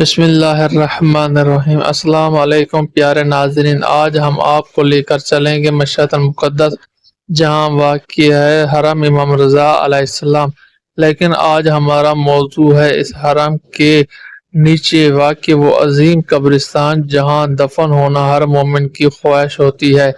بسم اللہ الرحمن الرحیم۔ السلام علیکم پیارے ناظرین۔ آج ہم آپ کو لے کر چلیں گے مشہد المقدس، جہاں واقع ہے حرم امام رضا علیہ السلام۔ لیکن آج ہمارا موضوع ہے اس حرم کے نیچے۔ واقع وہ عظیم قبرستان جہاں دفن ہونا ہر مومن کی خواہش ہوتی ہے۔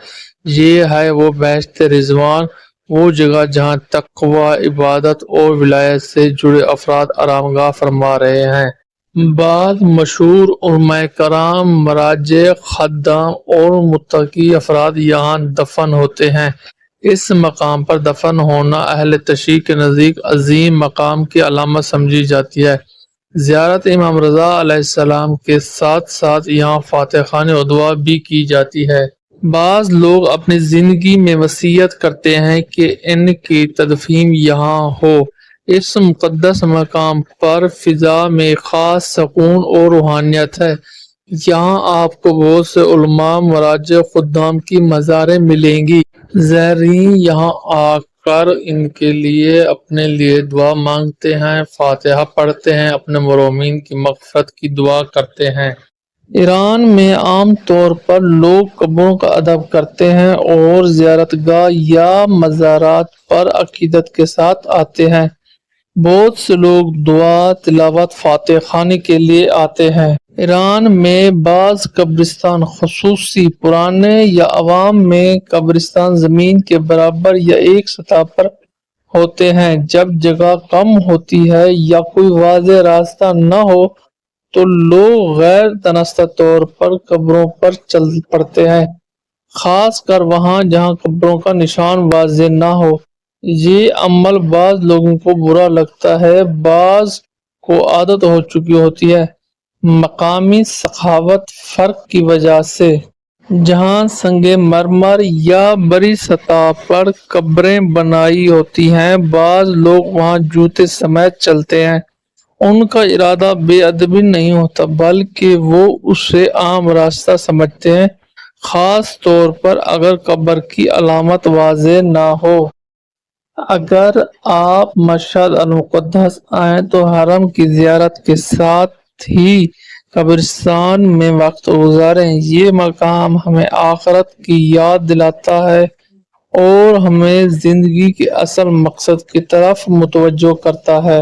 یہ ہے وہ بیشت رضوان، وہ جگہ جہاں تقوی، عبادت اور ولایت سے جڑے افراد آرام گاہ فرما رہے ہیں۔ بعض مشہور علماء کرام، مراجع، خدام اور متقی افراد یہاں دفن ہوتے ہیں۔ اس مقام پر دفن ہونا اہل تشریح کے نزدیک عظیم مقام کی علامت سمجھی جاتی ہے۔ زیارت امام رضا علیہ السلام کے ساتھ ساتھ یہاں فاتح خان ادوا بھی کی جاتی ہے۔ بعض لوگ اپنی زندگی میں وسیعت کرتے ہیں کہ ان کی تدفین یہاں ہو۔ اس مقدس مقام پر فضا میں خاص سکون اور روحانیت ہے۔ یہاں آپ کو بہت سے علماء، مراجع، خدام کی مزاریں ملیں گی۔ زہرین یہاں آ کر ان کے لیے اپنے لیے دعا مانگتے ہیں، فاتحہ پڑھتے ہیں، اپنے مرومین کی مغفرت کی دعا کرتے ہیں۔ ایران میں عام طور پر لوگ قبروں کا ادب کرتے ہیں اور زیارت گاہ یا مزارات پر عقیدت کے ساتھ آتے ہیں۔ بہت سے لوگ دعا، تلاوت، فاتح خانی کے لیے آتے ہیں۔ ایران میں بعض قبرستان خصوصی پرانے یا عوام میں قبرستان زمین کے برابر یا ایک سطح پر ہوتے ہیں۔ جب جگہ کم ہوتی ہے یا کوئی واضح راستہ نہ ہو، تو لوگ غیر تنستہ طور پر قبروں پر چل پڑتے ہیں۔ خاص کر وہاں جہاں قبروں کا نشان واضح نہ ہو۔ یہ عمل بعض لوگوں کو برا لگتا ہے، بعض کو عادت ہو چکی ہوتی ہے۔ مقامی سخاوت فرق کی وجہ سے جہاں سنگ مرمر یا بڑی سطح پر قبریں بنائی ہوتی ہیں، بعض لوگ وہاں جوتے سمیت چلتے ہیں۔ ان کا ارادہ بے ادبی نہیں ہوتا، بلکہ وہ اسے عام راستہ سمجھتے ہیں۔ خاص طور پر اگر قبر کی علامت واضح نہ ہو۔ اگر آپ مشہد المقدس آئیں تو حرم کی زیارت کے ساتھ ہی قبرستان میں وقت گزاریں۔ یہ مقام ہمیں آخرت کی یاد دلاتا ہے اور ہمیں زندگی کے اصل مقصد کی طرف متوجہ کرتا ہے۔